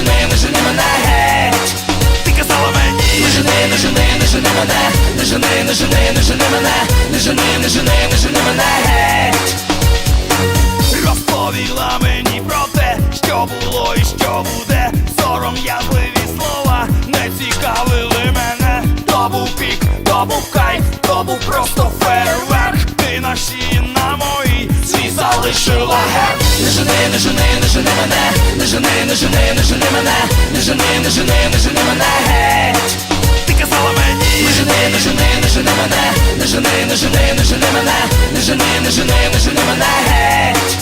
жени, не жени, мене, геть. Ти казала мені, не жени, не жени, не. Жени мене, не жени, не. Жени, не жени мене, не жени, не жени, не жени мене, геть. Розповіла мені про те, що було і що буде. Сором язливі слова не цікавили мене. То був пік, то був кайф, то був просто фейерверк. Ти на шиї на моїй свій залишила Не жени, не жени, не жени мене, не жени, не жени, не жени мене, не жени, не жени, не жени мене, геть Ти казала мені Не жени, не жени, не жени мене, не жени, не жени, не жени мене, не жени, не жени, не жени мене, геть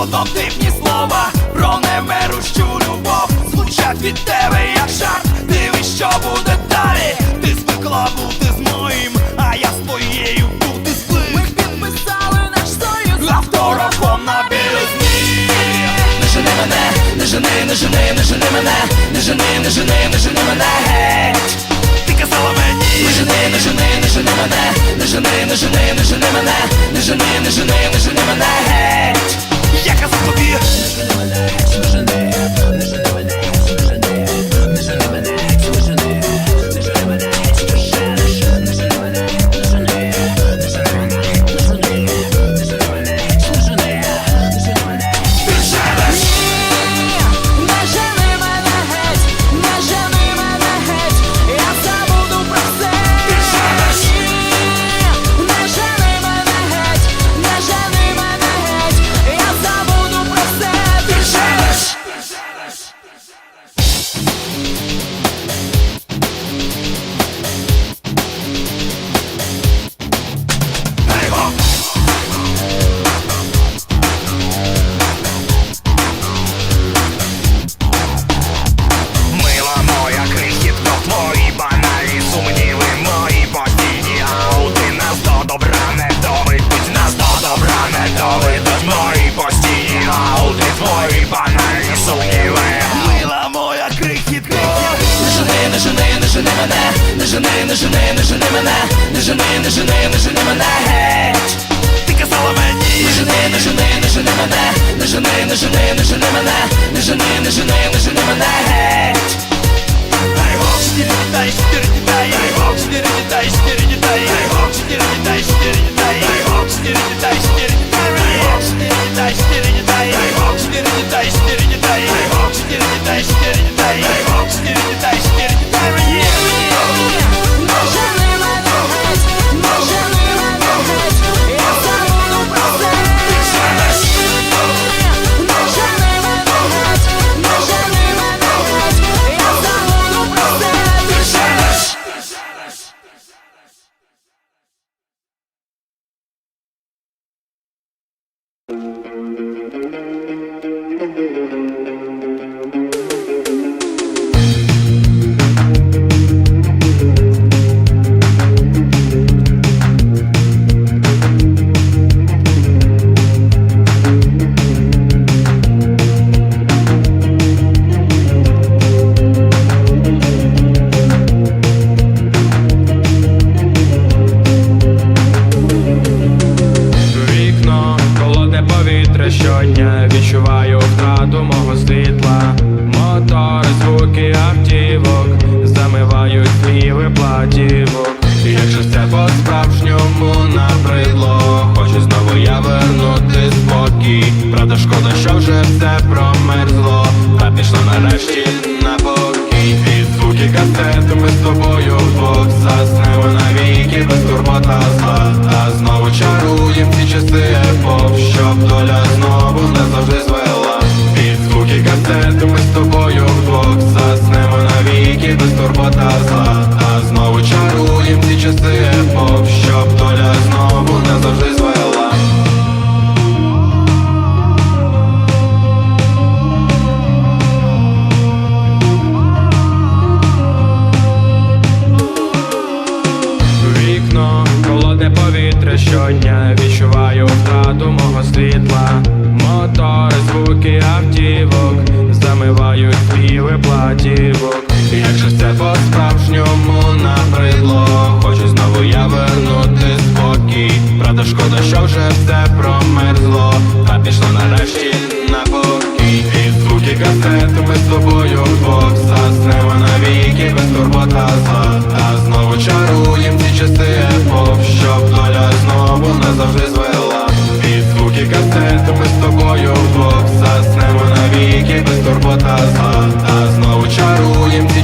Однотипні слова про немирущу любов. Звучать від тебе мене, не жени, не жени, не жени мене Не жени, не жени, не жени мене геть Ти казала мені Не жени, не жени, не жени мене Не жени, не жени, не жени мене Не жени, не жени, не жени мене геть Я казав тобі Не жени мене, не жени не жени, не жени, не жени мене, не жени, не жени, не жени мене геть. Ти казала мені, не жени, не жени, не жени мене, не жени, не жени, не жени мене, не жени, не жени, не жени мене Якщо все по-справжньому набридло Хочу знову я вернути спокій. Правда, шкода, що вже все промерзло. Та пішло нарешті на покій. І звуки касети ми з тобою вдвох Заснемо навіки без турбота зла. А знову чаруєм ці часи Співи платівок. Якщо все по-справжньому набридло Хочу знову я вернути спокій. Правда, шкода, що вже все промерзло Та пішло нарешті на покій. І звуки касети ми з тобою вдвох Заснемо навіки без турбота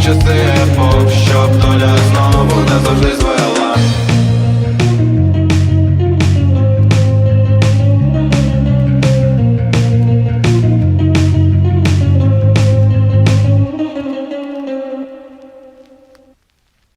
часи, Бог, щоб доля знову не завжди звела